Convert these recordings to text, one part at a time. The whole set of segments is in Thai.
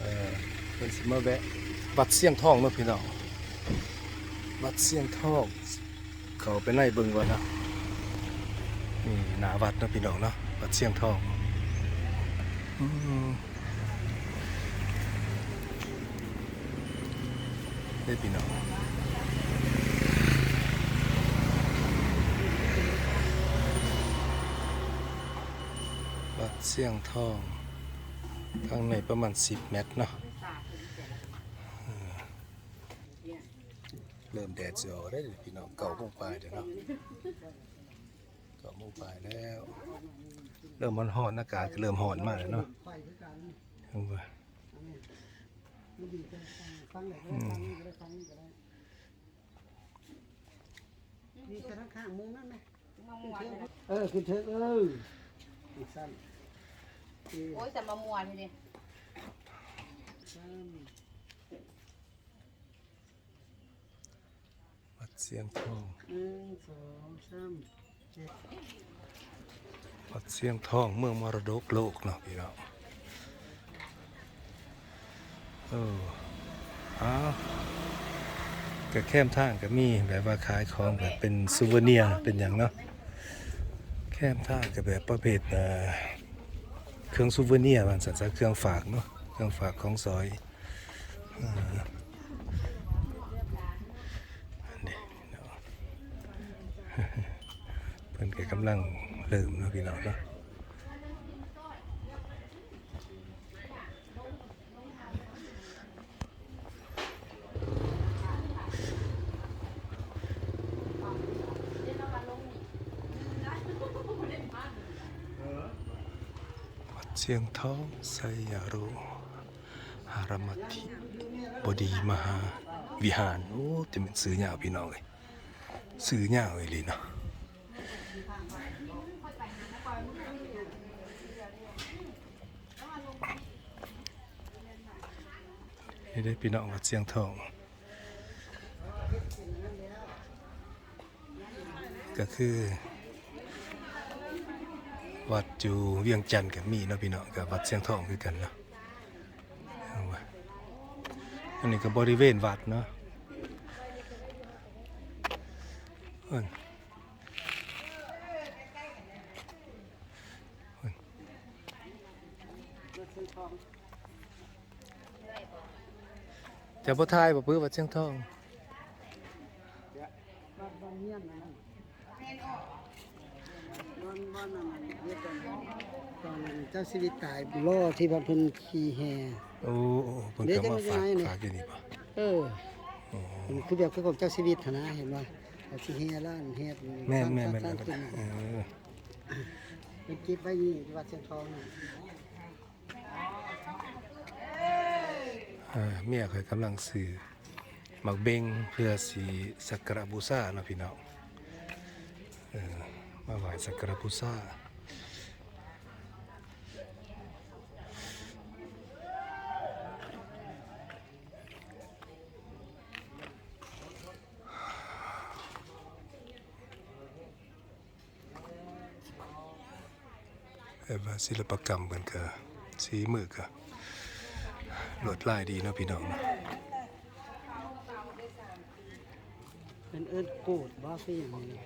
เออเป็นสิมาแวะวัดเสียงทองเนาะพี่น้องวัดเสียงทอง เขาไปไล่เบิ่งก่อนะนี่หนาวัดเนาะพี่น้องเนาะวัดเสียงทองอืมได้พี่น้องวัดเสียงทอง ข้างในประมาณ 10 เมตรเนาะอืมเริ่มแดดจะออกได้เลยพี่น้องเก่าโมงปลายเดี๋ยวเนาะก็มุ่งไปแล้ว เริ่มมันหอนอากาศก็เริ่มหอนมากแล้วเนาะเอาไปอืมนี่กระข้างมุมนั่นไหมเออคือเธอเอออีกสั้น โอ้ยแต่มามวนทีนี้สั้นวัดเสียงทองหนึ่งสองสามวัดเสียงทองเมืองมรดกโลกเนาะพี่น้องเอออ้าวก็แคมทางก็มีแบบว่าขายของแบบเป็นซูเวเนียร์เป็นอย่างเนาะแคมทางก็แบบประเภทเอ่อ เครื่องซูเวเนียร์บานสัตว์เครื่องฝากเนาะเครื่องฝากของซอยเนาะเพิ่นแกกำลังเริ่มเนาะพี่น้องเนาะ เซียงทองไสยาโรหารมัตถิบดีมหาวิหาร โอ้จะเป็นซื้อยาวพี่น้องเลยซื้อยาวเลยเนาะนี่ได้พี่น้องวัดเสียงทอง ก็คือ วัดอยู่เวียงจันทน์กับมีเนาะพี่น้องกับวัดเสียงทองคือกันเนาะอันนี้ก็บริเวณวัดเนาะเอิ้นจะบ่ทายบ่ปื้อวัดเสียงทองบ้านบ้านเฮียนนะบ้านบ้านนั่นน่ะเรียกกัน ตอนนั้นเจ้าชีวิตตายล่อที่บ้านเพิ่นขี่แห่ โอ้โอ้เพิ่นก็มาฝากฝากอยู่นี่ป่ะเออมันคือแบบคือของเจ้าชีวิตหั้นนะเห็นบ่เอาสิแห่ล้านแห่แม่นแม่นแม่นสร้างแม่นสร้างเอขึ้นอเป็นเก็บไว้นี่ที่วัดเชียงทองน่ะอ่าเมียข่อยกำลังซื้อหมักเบงเพื่อสีสักการะบูชาเนาะพี่น้องเออ มาไหว้สักการะบูชาเออว่าศิลปกรรมกันก็สีมือก็ลวดลายดีเนาะพี่น้องเป็นเอิ้นโกดบ่คือหยังนี้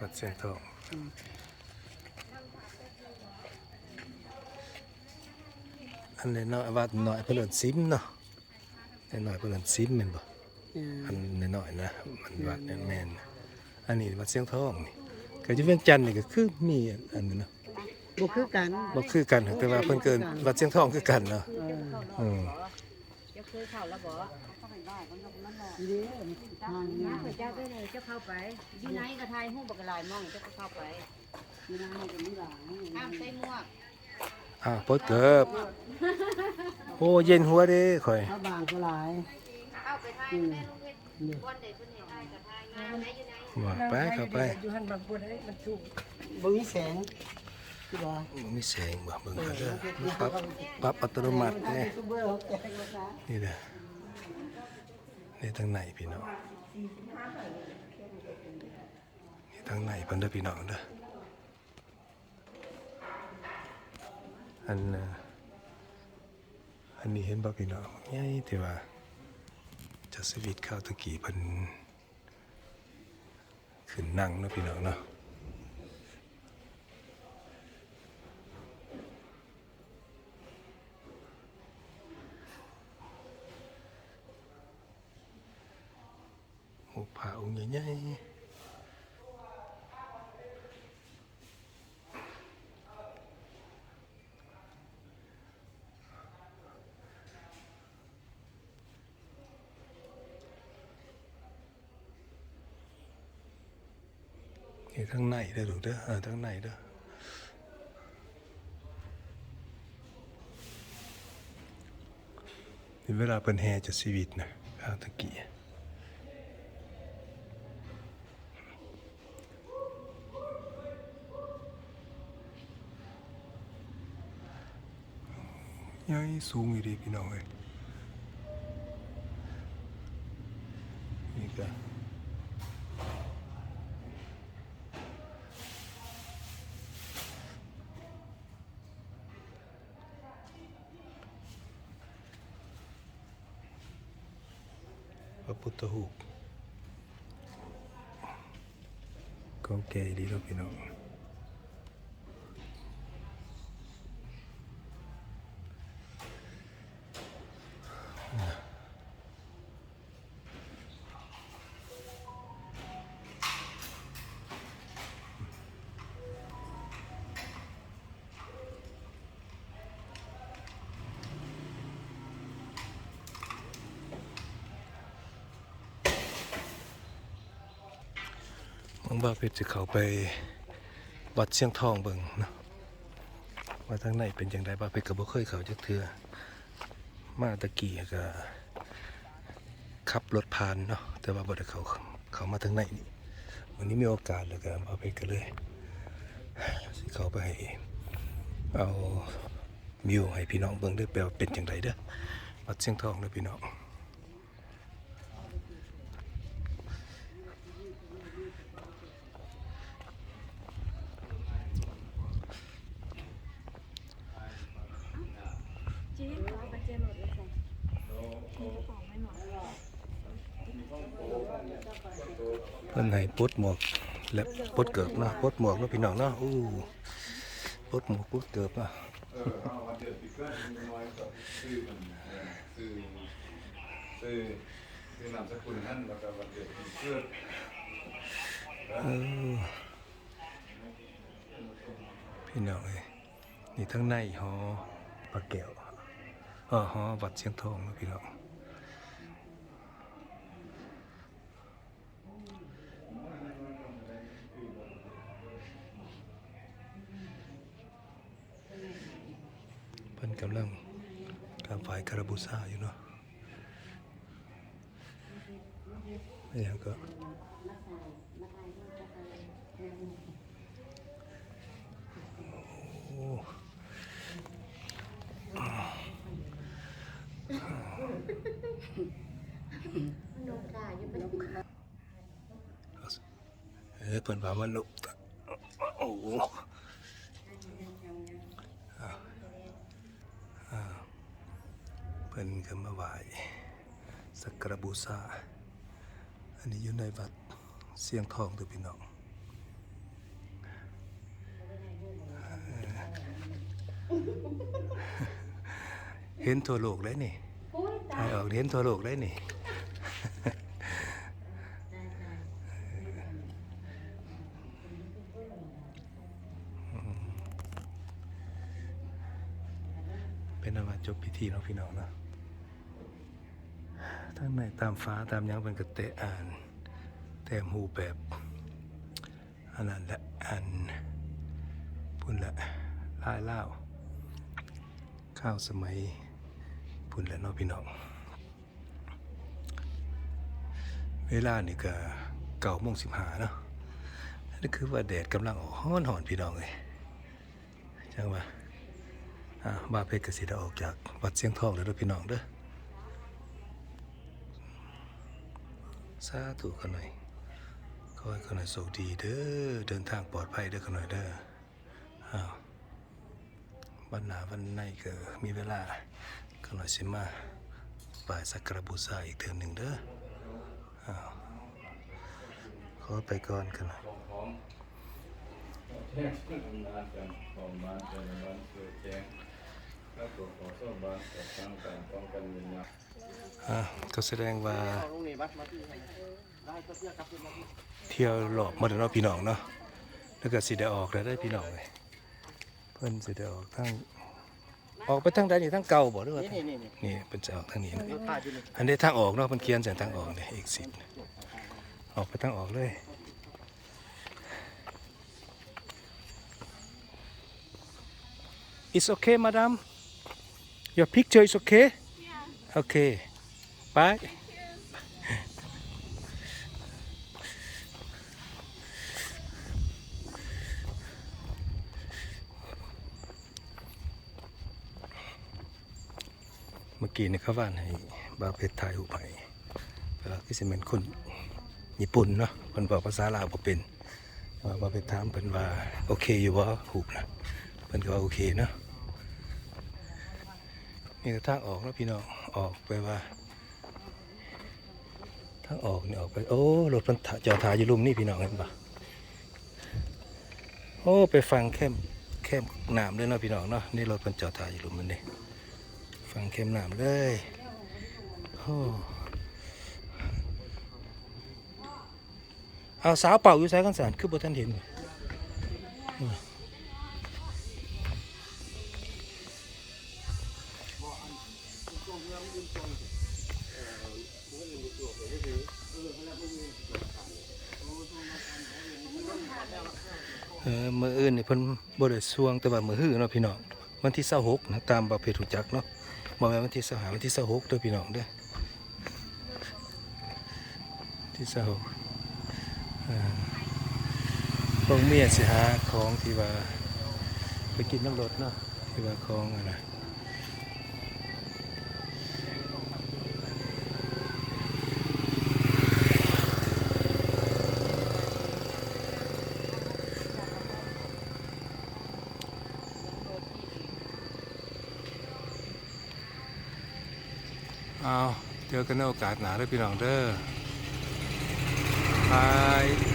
วัดเสียงทองอันนี้เนาะวัดน้อยเพิ่นเอิ้นซิมเนาะแต่น้อยเพิ่นเอิ้นซิมแมนบ่อันน้อยนะมันวัดแมนอันนี้วัดเสียงทองนี่ก็อยู่เวียงจันทน์นี่ก็คือมีอันนี้เนาะ บ่คือกันบ่คือกันแต่ว่าเพิ่นเกินวัดเสียงทองคือกันเนาะเอออืมจะเคยเข้าแล้วบ่อีเด้ทางนี้น้าเจ้าไปไหนเจ้าเข้าไปอยู่ไหนก็ทายหู้บักลายมองเจ้าก็เข้าไปมีนางก็มีหลานห้ามใส่หมวกอ่าเปิดเกิบโอ้เย็นหัวเด้ข่อยถ้าบางก็หลายเข้าไปทายแม่ลูกเฮ็ดวันใดเพิ่นเฮ็ดทายก็ทายงานไหนอยู่ไหนว่าไปเข้าไปอยู่หันบางคนให้มันถูกบ่มีแสงคือว่า มีแสงบ่เบิ่งกันเด้อปรับปรับอัตโนมัติเด้ซุปเปอร์เขาแกงมาซะนี่เด้อนี่ทางไหนพี่น้องเในเพิ่นเด้อพี่น้องเด้ออันอันนี้เห็นบ่พี่น้องใหญ่ที่ว่าจะสวิตข้าวตะกี้เพิ่นขึ้นนั่งเนาะพี่น้องเนาะ โอ้ผาองค์ ใหญ่นี่ทั้งในเด้อลูกเด้อเออทั้งในเด้อเวลาเป็นแห่จะชีวิตนะข้าวตะกี้ หญ่สูงอยู่ดีพี่น้องเอ้ยนี่ก็พระพุทธรูปของแก่ดีแล้วพี่น้อง บางบ้าเพชรจะเข้าไปวัดเชียงทองเบิ่งเนาะว่าทางในเป็นอย่างไรบ้าเพชรก็บ่เคยเข้าจักเทื่อมาตะกี้ก็ขับรถผ่านเนาะแต่ว่าบ่ได้เข้าเข้ามาทางในนี่วันนี้มีโอกาสแล้วก็บ้าเพชรก็เลยสิเข้าไปเอาวิวให้พี่น้องเบิ่งเด้อแปลว่าเป็นจังไดเด้อวัดเชียงทองเด้อพี่น้อง จีนเอาไปเจนหมดเลยค่ะมีกระเป๋าไม่หมด เพิ่นให้ปลดหมวกและปลดเกิบเนาะปลดหมวกเนาะพี่น้องเนาะอู้ปลดหมวกปลดเกิบอะเออเอาวันเดือนปีเกิดน้อยก็ซื้อมันเออซื้อซื้อซื้อนามสกุลนั่นแล้วก็วันเดือนปีเกิดเออพี่น้องเอ้ยนี่ทั้งในหอปลาแก้วเออหอวัดเชียงทองนะพี่น้อง กำลังการฝ่ายคาราบูซาอยู่เนาะนี่ยังก็โอ้ยเป็นเออเปิดว่ามันลุกโอ้าวอ้าว เพิ่นก็มาไหว้สักการะบูชาอันนี้อยู่ในวัดเสียงทองตัวพี่น้องเห็นทั่วโลกเลยนี่โอ้ยตาถ่ายออกเห็นทั่วโลกเลยนี่เป็นอาว่าจบ พี่น้องเนาะทั้งในตามฟ้าตามยังเป็นกระเตะอ่าน แต้มหูแบบอันนั้นแหละอันพุ่นละลายเล่าข้าวสมัยพุ่นละเนาะพี่น้อง เวลานี่ก็เก่าโมงสิบหาเนาะนี่คือว่าแดดกำลังออกฮ้อนหอนพี่น้องเลยจังว่าอ่า บ้าเพชรกสิได้ออกจากวัดเสียงทองแล้วเด้อพี่น้องเด้อสาธุกันหน่อยขอให้คนหน่อยโชคดีเด้อเดินทางปลอดภัยเด้อคนหน่อยเด้ออ้าววันหนาวันในก็มีเวลาคนหน่อยสิมาบ่ายสักการะบูชาอีกเทื่อหนึ่งเด้ออ้าวขอไปก่อนกันหน่อยพร้อมแจ้งทำงานกันพร้อมมาเป็นวันเกิดแจ้ง อสอบานกับทางการป้องกันวิญญาณอะก็แสดงว่าลงนี่บัดมาที่ให้ได้ก็เสียกับมาที่เที่ยวหลอบมาเด้อเนาะพี่น้องเนาะแล้วก็สิได้ออกแล้วได้อพี่น้องเลยเพิ่นสิได้ออกทางออกไปทางใดนี่ทางเก่าบ่หรือว่านี่นี่นี่นี่เพิ่นจะออกทางนี้นะรถป้าอยู่นี่อันนี้ทางออกเนาะเพิ่นเขียนใส่ทางออกนี่อีกสิออกไปทางออกเลย It's okay madam Your picture is okay Yeah Okay Bye เมื่อกี้นี่เขาว่าให้บาวเพชรถ่ายรูปให้แต่ว่าคือสิเป็นคนญี่ปุ่นเนาะเพิ่นบอกภาษาลาวบ่เป็นแต่ว่าบาวเพชรถามเพิ่นว่าโอเคอยู่บ่รูปนะเพิ่นก็ว่าโอเคเนาะ นี่ทางออกแล้วพี่น้องออกไปว่าทางออกนี่ออกไปโอ้รถเพิ่นถ่าจอดถ่ายอยู่ลุมนี่พี่น้องเห็นปะโอ้ไปฟังแคมแคมหน้ำเลยเนาะพี่น้องเนาะนี่รถเพิ่นจอดถ่ายอยู่ลุมมันนี่ฟังเข้มหนามเลยโอ้เอาสาวเป่าอยู่สายกันสารคือบ่ท่านเห็น เออมืออื่นนี่เพิ่นบ่ได้สวงแต่ว่ามือฮื้อเนาะพี่น้องวันที่26นะตามประเพณีจักเนาะบ่แม่นวันที่สหาวันที่สหกเด้วยพี่น้องเด้อที่สหกอ่าพวกเมียสิหาของที่ว่าไปกินน้ำรถเนาะที่ว่าของอะไรเอาเจอ กันในโอกาสหนาเด้อพี่น้องเด้อบาย